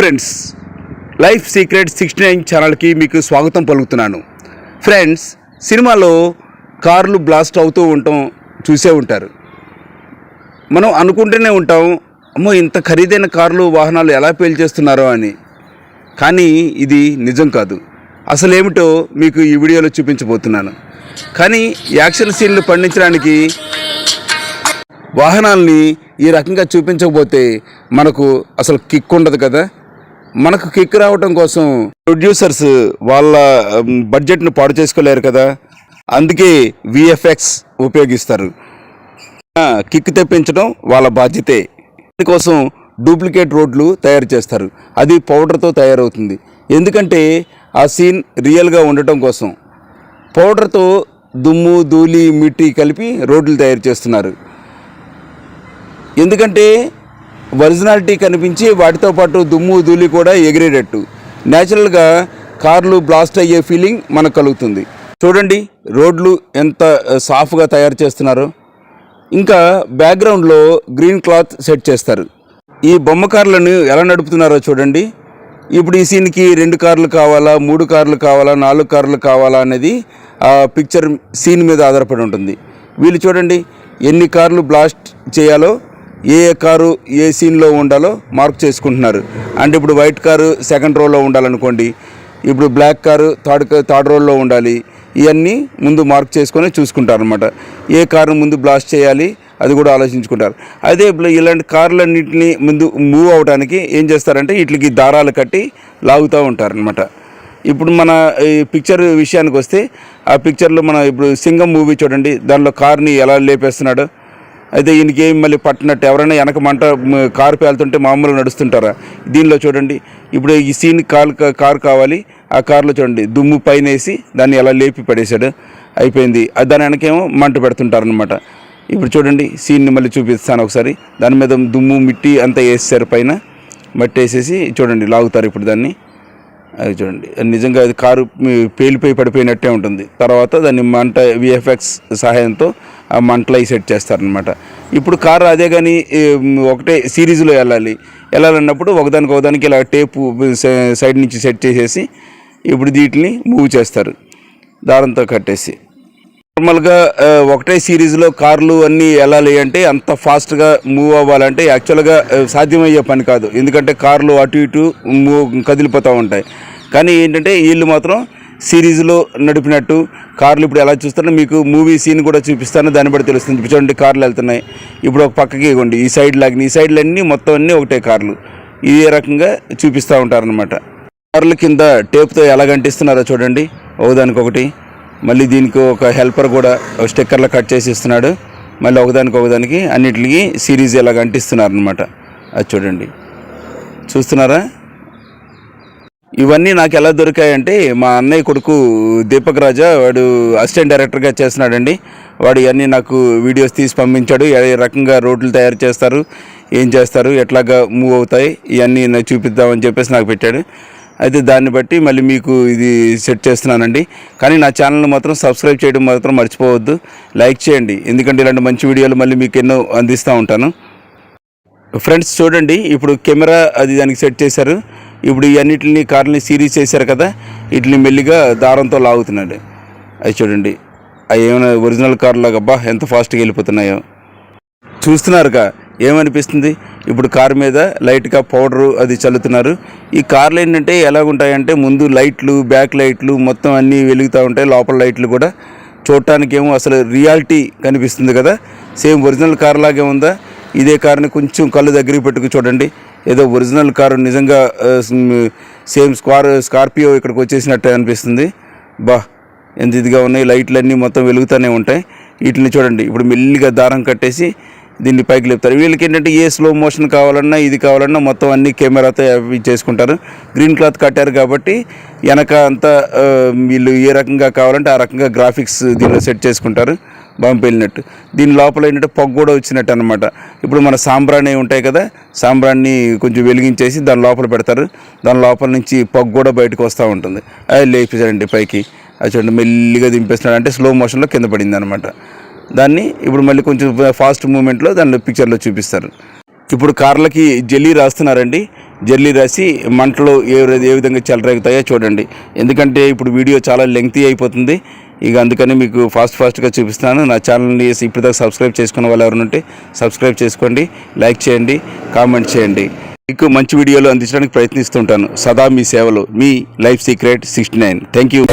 Friends life secret sixty nine ఛానల్కి మీకు స్వాగతం పలుకుతున్నాను. ఫ్రెండ్స్ సినిమాలో కార్లు బ్లాస్ట్ అవుతూ ఉండటం చూసే ఉంటారు. మనం అనుకుంటూనే ఉంటాం అమ్మో ఇంత ఖరీదైన కార్లు వాహనాలు ఎలా పేల్చేస్తున్నారో అని. కానీ ఇది నిజం కాదు. అసలేమిటో మీకు ఈ వీడియోలో చూపించబోతున్నాను. కానీ యాక్షన్ సీన్లు పండించడానికి వాహనాల్ని ఈ రకంగా చూపించకపోతే మనకు అసలు కిక్ ఉండదు కదా? మనకు కిక్ రావటం కోసం ప్రొడ్యూసర్స్ వాళ్ళ బడ్జెట్ను పాడు చేసుకోలేరు కదా. అందుకే విఎఫ్ఎక్స్ ఉపయోగిస్తారు. కిక్ తెప్పించడం వాళ్ళ బాధ్యతే. అందుకోసం డూప్లికేట్ రోడ్లు తయారు చేస్తారు. అది పౌడర్తో తయారవుతుంది. ఎందుకంటే ఆ సీన్ రియల్గా ఉండటం కోసం. పౌడర్తో దుమ్ము ధూళి మిట్టి కలిపి రోడ్లు తయారు చేస్తున్నారు. ఎందుకంటే ఒరిజినాలిటీ కనిపించి వాటితో పాటు దుమ్ము ధూళి కూడా ఎగిరేటట్టు. న్యాచురల్గా కార్లు బ్లాస్ట్ అయ్యే ఫీలింగ్ మనకు కలుగుతుంది. చూడండి రోడ్లు ఎంత సాఫ్గా తయారు చేస్తున్నారో. ఇంకా బ్యాక్గ్రౌండ్లో గ్రీన్ క్లాత్ సెట్ చేస్తారు. ఈ బొమ్మ కార్లను ఎలా నడుపుతున్నారో చూడండి. ఇప్పుడు ఈ సీన్కి రెండు కార్లు కావాలా మూడు కార్లు కావాలా నాలుగు కార్లు కావాలా అనేది ఆ పిక్చర్ సీన్ మీద ఆధారపడి ఉంటుంది. వీళ్ళు చూడండి ఎన్ని కార్లు బ్లాస్ట్ చేయాలో ఏ ఏ కారు ఏ సీన్లో ఉండాలో మార్క్ చేసుకుంటున్నారు. అంటే ఇప్పుడు వైట్ కారు సెకండ్ రోలో ఉండాలనుకోండి ఇప్పుడు బ్లాక్ కారు థర్డ్ థర్డ్ రోల్లో ఉండాలి ఇవన్నీ ముందు మార్క్ చేసుకొని చూసుకుంటారు అనమాట ఏ కారు ముందు బ్లాస్ట్ చేయాలి అది కూడా ఆలోచించుకుంటారు. అదే ఇప్పుడు ఇలాంటి కార్లన్నింటినీ ముందు మూవ్ అవడానికి ఏం చేస్తారంటే వీటికి దారాలు కట్టి లాగుతూ ఉంటారనమాట ఇప్పుడు మన ఈ పిక్చర్ విషయానికి వస్తే ఆ పిక్చర్లో మన ఇప్పుడు సింగం మూవీ చూడండి దానిలో కార్ని ఎలా లేపేస్తున్నాడు అయితే ఈయనకి ఏం మళ్ళీ పట్టినట్టు ఎవరైనా వెనక మంట కారు పేలుతుంటే మామూలుగా నడుస్తుంటారా? దీనిలో చూడండి. ఇప్పుడు ఈ సీన్ కాల్ కారు కావాలి. ఆ కారులో చూడండి. దుమ్ము పైన వేసి దాన్ని ఎలా లేపి పడేశాడు. అయిపోయింది. అది దాని వెనకేమో మంట పెడుతుంటారనమాట ఇప్పుడు చూడండి. సీన్ని మళ్ళీ చూపిస్తాను ఒకసారి. దాని మీద దుమ్ము మిట్టి అంతా వేసేసారు పైన. మట్టి వేసేసి చూడండి. లాగుతారు ఇప్పుడు దాన్ని. అది చూడండి. నిజంగా అది కారు పేలిపోయి పడిపోయినట్టే ఉంటుంది. తర్వాత దాన్ని మంట విఎఫ్ఎక్స్ సహాయంతో మంటలై సెట్ చేస్తారనమాట ఇప్పుడు కారు అదే కానీ ఒకటే సిరీస్లో వెళ్ళాలి. వెళ్ళాలన్నప్పుడు ఒకదానికి ఒకదానికి ఇలా టేపు సైడ్ నుంచి సెట్ చేసేసి ఇప్పుడు వీటిని మూవ్ చేస్తారు. దారంతో కట్టేసి. నార్మల్గా ఒకటే సిరీస్లో కార్లు అన్నీ వెళ్ళాలి అంటే అంత ఫాస్ట్గా మూవ్ అవ్వాలంటే యాక్చువల్గా సాధ్యమయ్యే పని కాదు. ఎందుకంటే కార్లు అటు ఇటు మూవ్ కదిలిపోతూ ఉంటాయి. కానీ ఏంటంటే వీళ్ళు మాత్రం సిరీస్లో నడిపినట్టు కార్లు ఇప్పుడు ఎలా చూస్తారో మీకు మూవీ సీన్ కూడా చూపిస్తాను దాన్ని బట్టి తెలుస్తుంది. చూడండి కార్లు వెళ్తున్నాయి. ఇప్పుడు ఒక పక్కకి ఇవ్వండి ఈ సైడ్ లాగిన ఈ సైడ్లు అన్నీ మొత్తం అన్నీ ఒకటే కార్లు. ఇదే రకంగా చూపిస్తూ ఉంటారనమాట కార్ల కింద టేప్తో ఎలా గంటిస్తున్నారో చూడండి. ఒకదానికొకటి మళ్ళీ దీనికి ఒక హెల్పర్ కూడా స్టిక్కర్లు కట్ చేసి ఇస్తున్నాడు. మళ్ళీ ఒకదానికి ఒకదానికి అన్నిటికి సిరీస్ ఇలా గంటిస్తున్నారనమాట అది చూడండి. చూస్తున్నారా? ఇవన్నీ నాకు ఎలా దొరికాయంటే మా అన్నయ్య కొడుకు దీపక్ రాజా వాడు అసిస్టెంట్ డైరెక్టర్గా చేస్తున్నాడండి. వాడు ఇవన్నీ నాకు వీడియోస్ తీసి పంపించాడు. ఏ రకంగా రోడ్లు తయారు చేస్తారు ఏం చేస్తారు ఎట్లాగా మూవ్ అవుతాయి ఇవన్నీ నాకు చూపిద్దామని చెప్పేసి నాకు పెట్టాడు. అయితే దాన్ని బట్టి మళ్ళీ మీకు ఇది సెట్ చేస్తున్నానండి. కానీ నా ఛానల్ని మాత్రం సబ్స్క్రైబ్ చేయడం మాత్రం మర్చిపోవద్దు. లైక్ చేయండి. ఎందుకంటే ఇలాంటి మంచి వీడియోలు మళ్ళీ మీకు ఎన్నో అందిస్తూ ఉంటాను. ఫ్రెండ్స్ చూడండి. ఇప్పుడు కెమెరా అది దానికి సెట్ చేశారు. ఇప్పుడు ఈ కార్లని సిరీస్ చేశారు కదా వీటిని మెల్లిగా దారంతో లాగుతున్నాడు. అవి చూడండి అవి ఏమైనా ఒరిజినల్ కార్లాగా అబ్బా ఎంత ఫాస్ట్గా వెళ్ళిపోతున్నాయో. చూస్తున్నారుగా ఏమనిపిస్తుంది? ఇప్పుడు కార్ మీద లైట్గా పౌడరు అది చల్లుతున్నారు. ఈ కార్లు ఏంటంటే ఎలాగుంటాయంటే ముందు లైట్లు బ్యాక్ లైట్లు మొత్తం అన్నీ వెలుగుతూ ఉంటాయి లోపల లైట్లు కూడా. చూడటానికి ఏమో అసలు రియాలిటీ కనిపిస్తుంది కదా. సేమ్ ఒరిజినల్ కార్ లాగే ఉందా? ఇదే కార్ని కొంచెం కళ్ళు దగ్గరికి పెట్టుకు చూడండి. ఏదో ఒరిజినల్ కారు నిజంగా సేమ్ స్కార్ స్కార్పియో ఇక్కడికి వచ్చేసినట్టు అనిపిస్తుంది. బా ఎంత ఇదిగా ఉన్నాయి. లైట్లు అన్నీ మొత్తం వెలుగుతూనే ఉంటాయి. వీటిని చూడండి. ఇప్పుడు మెల్లిగా దారం కట్టేసి దీన్ని పైకి లేపుతారు. వీళ్ళకి ఏంటంటే ఏ స్లో మోషన్ కావాలన్నా ఇది కావాలన్నా మొత్తం అన్ని కెమెరాతో అవి చేసుకుంటారు. గ్రీన్ క్లాత్ కట్టారు కాబట్టి వెనక అంతా వీళ్ళు ఏ రకంగా కావాలంటే ఆ రకంగా గ్రాఫిక్స్ దీనిలో సెట్ చేసుకుంటారు. బాంబు వెళ్ళినట్టు. దీని లోపల ఏంటంటే పొగ కూడా వచ్చినట్టు అనమాట ఇప్పుడు మన సాంబ్రాణి ఉంటాయి కదా సాంబ్రాన్ని కొంచెం వెలిగించేసి దాని లోపల పెడతారు. దాని లోపల నుంచి పొగ కూడా బయటకు వస్తూ ఉంటుంది. అది లేపేశారండి పైకి. అది చూడండి మెల్లిగా దింపేస్తున్నాడు. అంటే స్లో మోషన్లో కింద పడింది అనమాట దాన్ని ఇప్పుడు మళ్ళీ కొంచెం ఫాస్ట్ మూమెంట్లో దానిలో పిక్చర్లో చూపిస్తారు. ఇప్పుడు కార్లకి జెల్లీ రాస్తున్నారండి. జెల్లీ రాసి మంటలు ఏ ఏ విధంగా చెలరేగుతాయో చూడండి. ఎందుకంటే ఇప్పుడు వీడియో చాలా లెంగ్తీ అయిపోతుంది. ఇక అందుకని మీకు ఫాస్ట్ ఫాస్ట్గా చూపిస్తాను నా ఛానల్ని ఇప్పటిదాకా సబ్స్క్రైబ్ చేసుకున్న వాళ్ళు ఎవరైనా ఉంటే సబ్స్క్రైబ్ చేసుకోండి. లైక్ చేయండి. కామెంట్ చేయండి. మీకు మంచి వీడియోలు అందించడానికి ప్రయత్నిస్తుంటాను. సదా మీ సేవలో. మీ life secret sixty nine. Thank you